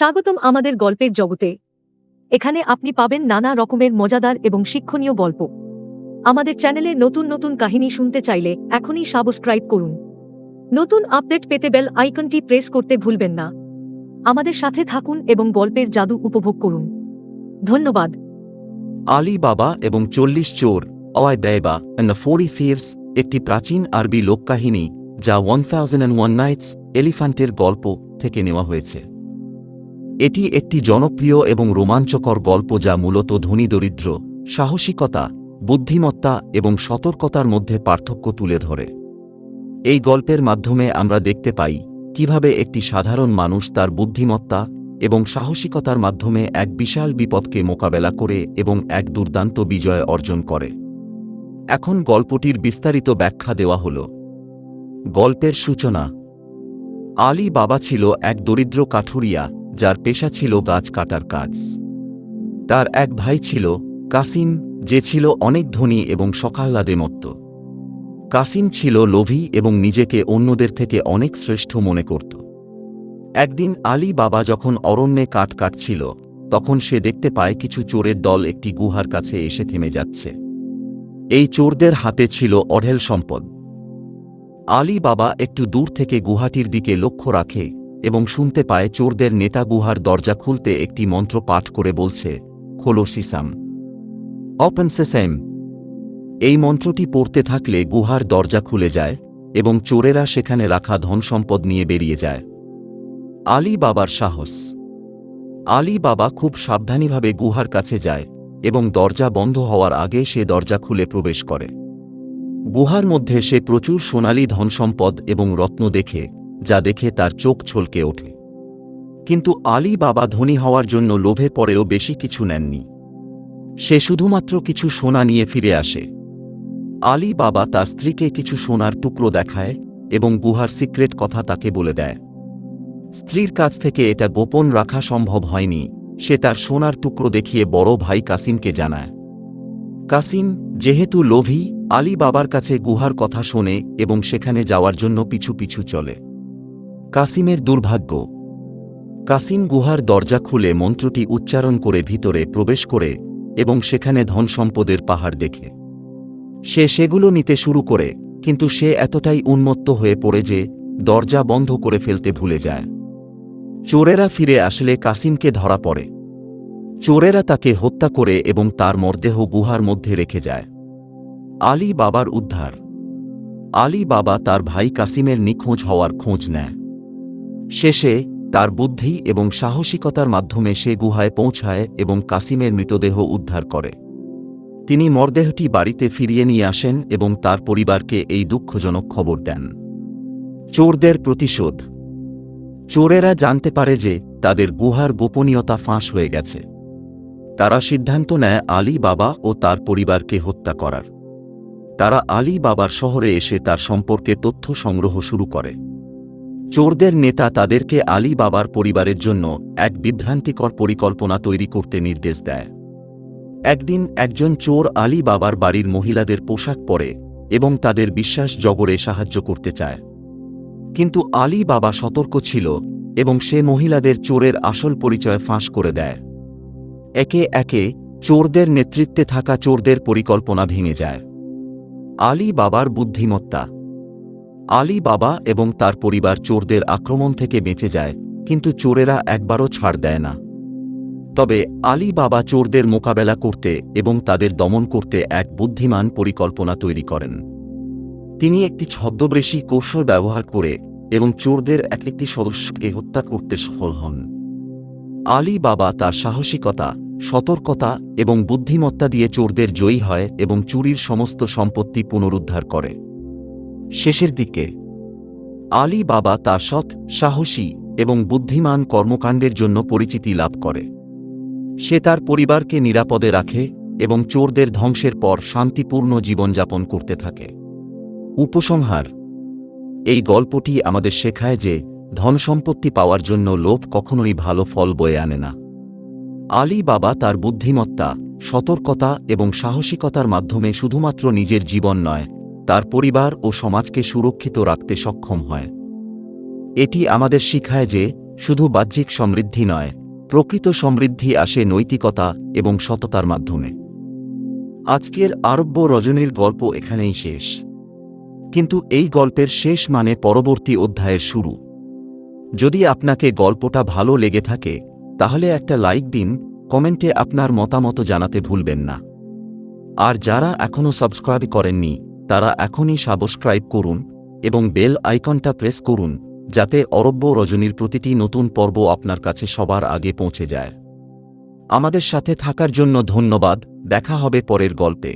স্বাগতম আমাদের গল্পের জগতে। এখানে আপনি পাবেন নানা রকমের মজাদার এবং শিক্ষণীয় গল্প। আমাদের চ্যানেলে নতুন নতুন কাহিনী শুনতে চাইলে এখনই সাবস্ক্রাইব করুন। নতুন আপডেট পেতে বেল আইকনটি প্রেস করতে ভুলবেন না। আমাদের সাথে থাকুন এবং গল্পের জাদু উপভোগ করুন। ধন্যবাদ। আলী বাবা এবং চল্লিশ চোর অয় ব্যয়বা অ্যান্ড ফোরি থিয়েভস একটি প্রাচীন আরবি লোককাহিনী, যা one thousand and one nights এলিফ্যান্টের গল্প থেকে নেওয়া হয়েছে। এটি একটি জনপ্রিয় এবং রোমাঞ্চকর গল্প যা মূলত ধনী দরিদ্র, সাহসিকতা, বুদ্ধিমত্তা এবং সতর্কতার মধ্যে পার্থক্য তুলে ধরে। এই গল্পের মাধ্যমে আমরা দেখতে পাই কীভাবে একটি সাধারণ মানুষ তার বুদ্ধিমত্তা এবং সাহসিকতার মাধ্যমে এক বিশাল বিপদকে মোকাবেলা করে এবং এক দুর্দান্ত বিজয় অর্জন করে। এখন গল্পটির বিস্তারিত ব্যাখ্যা দেওয়া হল। গল্পের সূচনা। আলী বাবা ছিল এক দরিদ্র কাঠুরিয়া যার পেশা ছিল গাছ কাটার কাজ। তার এক ভাই ছিল কাসিম, যে ছিল অনেক ধনী এবং সকাল্লাদে মত্ত। কাসিম ছিল লোভী এবং নিজেকে অন্যদের থেকে অনেক শ্রেষ্ঠ মনে করত। একদিন আলী বাবা যখন অরণ্যে কাঠ কাটছিল, তখন সে দেখতে পায় কিছু চোরের দল একটি গুহার কাছে এসে থেমে যাচ্ছে। এই চোরদের হাতে ছিল অঢেল সম্পদ। আলী বাবা একটু দূর থেকে গুহাটির দিকে লক্ষ্য রাখে এবং শুনতে পায় চোরদের নেতা গুহার দরজা খুলতে একটি মন্ত্র পাঠ করে বলছে, খোলো সিসাম। অপেন সেসেম। এই মন্ত্রটি পড়তে থাকলে গুহার দরজা খুলে যায় এবং চোরেরা সেখানে রাখা ধনসম্পদ নিয়ে বেরিয়ে যায়। আলী বাবার সাহস। আলী বাবা খুব সাবধানীভাবে গুহার কাছে যায় এবং দরজা বন্ধ হওয়ার আগে সে দরজা খুলে প্রবেশ করে। গুহার মধ্যে সে প্রচুর সোনালী ধনসম্পদ এবং রত্ন দেখে যা দেখে তার চোখ ছলকে ওঠে। কিন্তু আলী বাবা ধনী হওয়ার জন্য লোভে পরেও বেশি কিছু নেননি। সে শুধুমাত্র কিছু সোনা নিয়ে ফিরে আসে। আলী বাবা তার স্ত্রীকে কিছু সোনার টুকরো দেখায় এবং গুহার সিক্রেট কথা তাকে বলে দেয়। স্ত্রীর কাছ থেকে এটা গোপন রাখা সম্ভব হয়নি। সে তার সোনার টুকরো দেখিয়ে বড় ভাই কাসিমকে জানায়। কাসিম, যেহেতু লোভী, আলী বাবার কাছে গুহার কথা শোনে এবং সেখানে যাওয়ার জন্য পিছু পিছু চলে। কাসিমের দুর্ভাগ্য। কাসিম গুহার দরজা খুলে মন্ত্রটি উচ্চারণ করে ভিতরে প্রবেশ করে এবং সেখানে ধনসম্পদের পাহাড় দেখে। সে সেগুলো নিতে শুরু করে, কিন্তু সে এতটাই উন্মত্ত হয়ে পড়ে যে দরজা বন্ধ করে ফেলতে ভুলে যায়। চোরেরা ফিরে আসলে কাসিমকে ধরা পড়ে। চোরেরা তাকে হত্যা করে এবং তার মরদেহ গুহার মধ্যে রেখে যায়। আলী বাবার উদ্ধার। আলী বাবা তার ভাই কাসিমের নিখোঁজ হওয়ার খোঁজ নেয়। শেষে তার বুদ্ধি এবং সাহসিকতার মাধ্যমে সে গুহায় পৌঁছায় এবং কাসিমের মৃতদেহ উদ্ধার করে। তিনি মরদেহটি বাড়িতে ফিরিয়ে নিয়ে আসেন এবং তার পরিবারকে এই দুঃখজনক খবর দেন। চোরদের প্রতিশোধ। চোরেরা জানতে পারে যে তাদের গুহার গোপনীয়তা ফাঁস হয়ে গেছে। তারা সিদ্ধান্ত নেয় আলী বাবা ও তার পরিবারকে হত্যা করার। তারা আলী বাবার শহরে এসে তার সম্পর্কে তথ্য সংগ্রহ শুরু করে। চোরদের নেতা তাদেরকে আলী বাবার পরিবারের জন্য এক বিভ্রান্তিকর পরিকল্পনা তৈরি করতে নির্দেশ দেয়। একদিন একজন চোর আলী বাবার বাড়ির মহিলাদের পোশাক পরে এবং তাদের বিশ্বাস জগরে সাহায্য করতে চায়। কিন্তু আলী বাবা সতর্ক ছিল এবং সে মহিলাদের চোরের আসল পরিচয় ফাঁস করে দেয়। একে একে চোরদের নেতৃত্বে থাকা চোরদের পরিকল্পনা ভেঙে যায়। আলী বাবার বুদ্ধিমত্তা আলী বাবা এবং তার পরিবার চোরদের আক্রমণ থেকে বেঁচে যায়, কিন্তু চোরেরা একবারও ছাড় দেয় না। তবে আলী বাবা চোরদের মোকাবেলা করতে এবং তাদের দমন করতে এক বুদ্ধিমান পরিকল্পনা তৈরি করেন। তিনি একটি ছদ্মবেশী কৌশল ব্যবহার করে এবং চোরদের এক একটি সদস্যকে হত্যা করতে সফল হন। আলী বাবা তার সাহসিকতা, সতর্কতা এবং বুদ্ধিমত্তা দিয়ে চোরদের জয়ী হয় এবং চুরির সমস্ত সম্পত্তি পুনরুদ্ধার করে। শেষের দিকে। আলী বাবা তার সৎ, সাহসী এবং বুদ্ধিমান কর্মকাণ্ডের জন্য পরিচিতি লাভ করে। সে তার পরিবারকে নিরাপদে রাখে এবং চোরদের ধ্বংসের পর শান্তিপূর্ণ জীবনযাপন করতে থাকে। উপসংহার। এই গল্পটি আমাদের শেখায় যে ধনসম্পত্তি পাওয়ার জন্য লোভ কখনোই ভালো ফল বয়ে আনে না। আলী বাবা তার বুদ্ধিমত্তা, সতর্কতা এবং সাহসিকতার মাধ্যমে শুধুমাত্র নিজের জীবন নয় তার পরিবার ও সমাজকে সুরক্ষিত রাখতে সক্ষম হয়। এটি আমাদের শিখায় যে, শুধু বাহ্যিক সমৃদ্ধি নয়, প্রকৃত সমৃদ্ধি আসে নৈতিকতা এবং সততার মাধ্যমে। আজকের আরব্য রজনীর গল্প এখানেই শেষ। কিন্তু এই গল্পের শেষ মানে পরবর্তী অধ্যায়ের শুরু। যদি আপনাকে গল্পটা ভালো লেগে থাকে, তাহলে একটা লাইক দিন, কমেন্টে আপনার মতামত জানাতে ভুলবেন না। আর যারা এখনও সাবস্ক্রাইব করেননি তারা এখনই সাবস্ক্রাইব করুন এবং বেল আইকনটা প্রেস করুন, যাতে অরব্য রজনীর প্রতিটি নতুন পর্ব আপনার কাছে সবার আগে পৌঁছে যায়। আমাদের সাথে থাকার জন্য ধন্যবাদ, দেখা হবে পরের গল্পে।